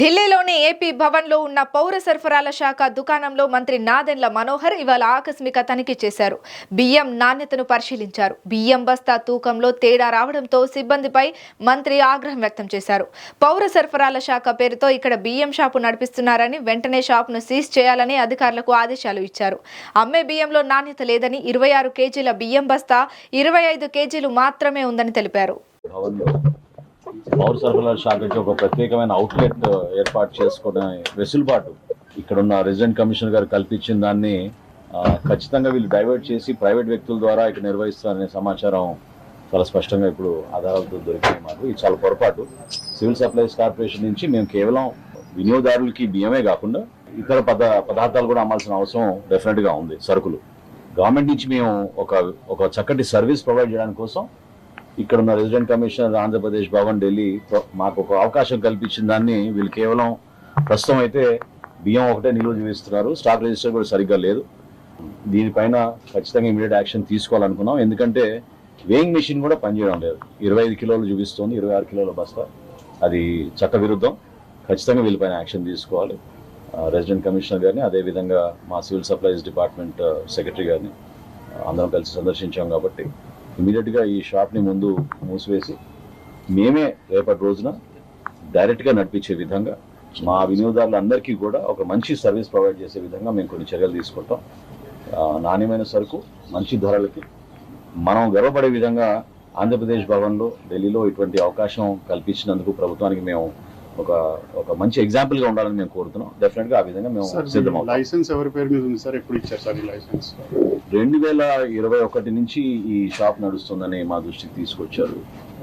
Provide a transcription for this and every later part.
ఢిల్లీలోని ఏపీ భవన్లో ఉన్న పౌర సరఫరాల శాఖ దుకాణంలో మంత్రి నాదెండ్ల మనోహర్ ఇవాళ ఆకస్మిక తనిఖీ చేశారు. బియ్యం నాణ్యతను పరిశీలించారు. బియ్యం బస్తా తూకంలో తేడా రావడంతో సిబ్బందిపై మంత్రి ఆగ్రహం వ్యక్తం చేశారు. పౌర సరఫరాల శాఖ పేరుతో ఇక్కడ బియ్యం షాపు నడిపిస్తున్నారని వెంటనే షాపును సీజ్ చేయాలని అధికారులకు ఆదేశాలు ఇచ్చారు. అమ్మే బియ్యంలో నాణ్యత లేదని ఇరవై ఆరు కేజీల బియ్యం బస్తా ఇరవై ఐదు కేజీలు మాత్రమే ఉందని తెలిపారు. పౌర సరఫరాల శాఖకి ఒక ప్రత్యేకమైన అవుట్లెట్ ఏర్పాటు చేసుకునే వెసులుబాటు ఇక్కడ ఉన్న రెసిడెంట్ కమిషనర్ గారు కల్పించిన దాన్ని ఖచ్చితంగా వీళ్ళు డైవర్ట్ చేసి ప్రైవేట్ వ్యక్తుల ద్వారా ఇక్కడ నిర్వహిస్తారనే సమాచారం చాలా స్పష్టంగా ఇప్పుడు ఆధారాలతో దొరికింది మాకు. ఇది చాలా పొరపాటు. సివిల్ సప్లైస్ కార్పొరేషన్ నుంచి మేము కేవలం వినియోగదారులకి బియ్యమే కాకుండా ఇతర పద పదార్థాలు కూడా అమ్మాల్సిన అవసరం డెఫినెట్గా ఉంది సరుకులు. గవర్నమెంట్ నుంచి మేము ఒక ఒక చక్కటి సర్వీస్ ప్రొవైడ్ చేయడానికి కోసం ఇక్కడ ఉన్న రెసిడెంట్ కమిషనర్ ఆంధ్రప్రదేశ్ భవన్ ఢిల్లీ మాకు ఒక అవకాశం కల్పించిన దాన్ని వీళ్ళు కేవలం ప్రస్తుతం అయితే బియ్యం ఒకటే నిల్వ చూపిస్తున్నారు స్టాక్ రిజిస్టర్ కూడా సరిగ్గా లేదు. దీనిపైన ఖచ్చితంగా ఇమీడియట్ యాక్షన్ తీసుకోవాలనుకున్నాం. ఎందుకంటే వేయింగ్ మెషిన్ కూడా పనిచేయడం లేదు. ఇరవై ఐదు కిలోలు చూపిస్తుంది ఇరవై ఆరు కిలోల బస్తా. అది చట్టవిరుద్ధం ఖచ్చితంగా వీళ్ళపైన యాక్షన్ తీసుకోవాలి. రెసిడెంట్ కమిషనర్ గారిని అదేవిధంగా మా సివిల్ సప్లైస్ డిపార్ట్మెంట్ సెక్రటరీ గారిని అందరం కలిసి సందర్శించాం కాబట్టి ఇమీడియట్గా ఈ షాప్ని ముందు మూసివేసి మేమే రేపటి రోజున డైరెక్ట్గా నడిపించే విధంగా మా వినియోగదారులందరికీ కూడా ఒక మంచి సర్వీస్ ప్రొవైడ్ చేసే విధంగా మేము కొన్ని చర్యలు తీసుకుంటాం. నాణ్యమైన సరుకు మంచి ధరలకి మనం గర్వపడే విధంగా ఆంధ్రప్రదేశ్ భవన్లో ఢిల్లీలో ఇటువంటి అవకాశం కల్పించినందుకు ప్రభుత్వానికి మేము ఒక ఒక మంచి ఎగ్జాంపుల్గా ఉండాలని మేము కోరుతున్నాం. డెఫినెట్గా ఆ విధంగా మేము లైసెన్స్ ఎవరి పేరు మీద ఉంది సార్? ఎప్పుడు ఇచ్చారు సార్ లైసెన్స్? రెండు వేల ఇరవై ఒకటి నుంచి ఈ షాప్ నడుస్తుందని మా దృష్టికి తీసుకొచ్చారు.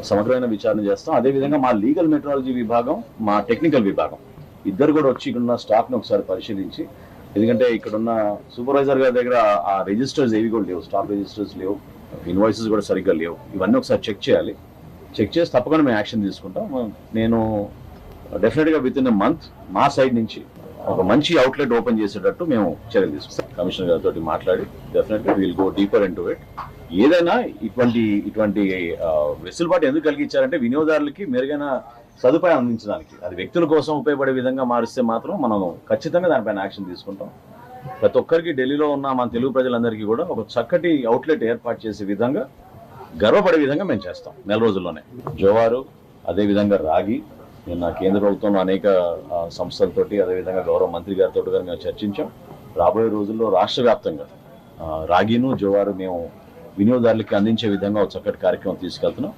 సమగ్రమైన విచారణ చేస్తాం. అదేవిధంగా మా లీగల్ మెట్రాలజీ విభాగం మా టెక్నికల్ విభాగం. ఇద్దరు కూడా వచ్చి ఇక్కడ ఉన్న స్టాక్ను ఒకసారి పరిశీలించి ఎందుకంటే ఇక్కడ ఉన్న సూపర్వైజర్ గారి దగ్గర ఆ రిజిస్టర్స్ ఏవి కూడా లేవు. స్టాక్ రిజిస్టర్స్ లేవు. ఇన్వాయిసెస్ కూడా సరిగ్గా లేవు. ఇవన్నీ ఒకసారి చెక్ చేయాలి. చెక్ చేసి తప్పకుండా మేము యాక్షన్ తీసుకుంటాం. నేను డెఫినెట్గా విత్ ఇన్ మంత్ మా సైడ్ నుంచి ఒక మంచి అవుట్లెట్ ఓపెన్ చేసేటట్టు మేము చర్యలు తీసుకుంటాం. కమిషనర్ గారితో మాట్లాడి డెఫినెట్గా will go deeper into it ఏదైనా ఇటువంటి ఇటువంటి వెసులుబాటు ఎందుకు కలిగించారంటే వినియోగదారులకి మెరుగైన సదుపాయం అందించడానికి. అది వ్యక్తుల కోసం ఉపయోగపడే విధంగా మారిస్తే మాత్రం మనం ఖచ్చితంగా దానిపైన యాక్షన్ తీసుకుంటాం. ప్రతి ఒక్కరికి ఢిల్లీలో ఉన్న మన తెలుగు ప్రజలందరికీ కూడా ఒక చక్కటి అవుట్లెట్ ఏర్పాటు చేసే విధంగా గర్వపడే విధంగా మేము చేస్తాం. నెల రోజుల్లోనే. జోవారు అదేవిధంగా రాగి నిన్న కేంద్ర ప్రభుత్వంలో అనేక సంస్థలతోటి అదేవిధంగా గౌరవ మంత్రి గారితో కానీ మేము చర్చించాం. రాబోయే రోజుల్లో రాష్ట్ర వ్యాప్తంగా రాగిను జోవారు మేము వినియోగదారులకి అందించే విధంగా ఒక చక్కటి కార్యక్రమం తీసుకెళ్తున్నాం.